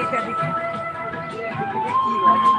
এটা দেখে কি বলে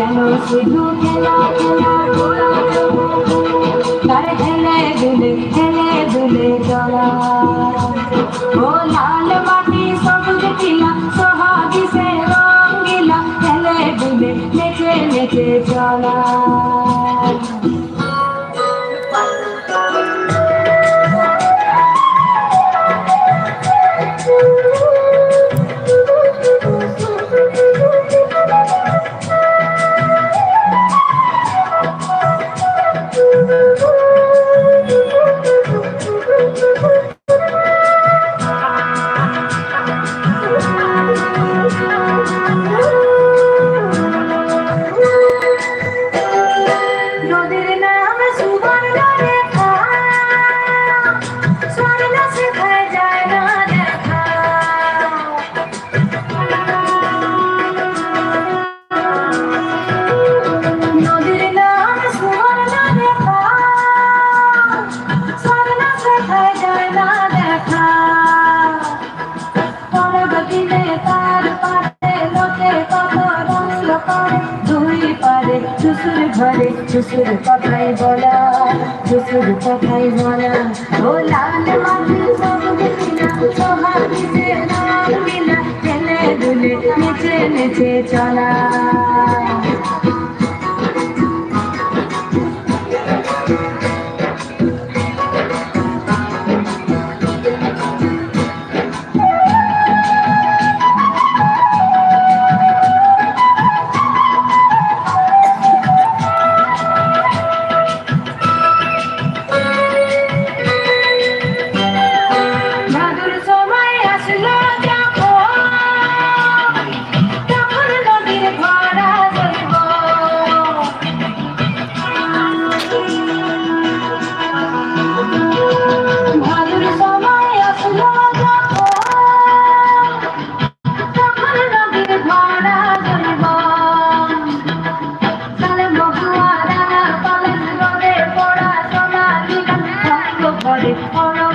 যেন শুধু খেলা খেলা খেলা তার হেলে দুলে হেলে দুলে চলা ও লাল মাটি সবুজ টিলা, সোহাগী সে রঙ্গিলা হেলে দুলে নেচে নেচে চলা Woo! ঘরে শ্বশুর কথাই বলা শ্বশুর কথাই বলা। ও লাল মাটি সব কিনা চলা।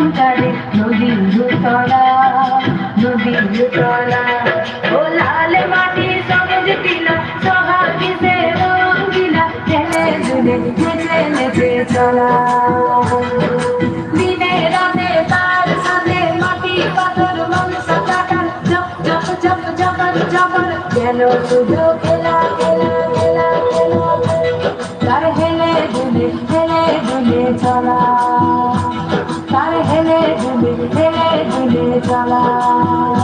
অরমটারে নদীর তলা নদীর তলা ও লাল মাটি সবুজ টিলা সোহাগী সে রঙ্গিলা ঠেলে দুলে নেচে নেচে চলা। দিনে রাতে তার সাথে মাটি, পাথর মাংস কাটা জপ জপ জপ জপর জপর যেন শুধু হেলে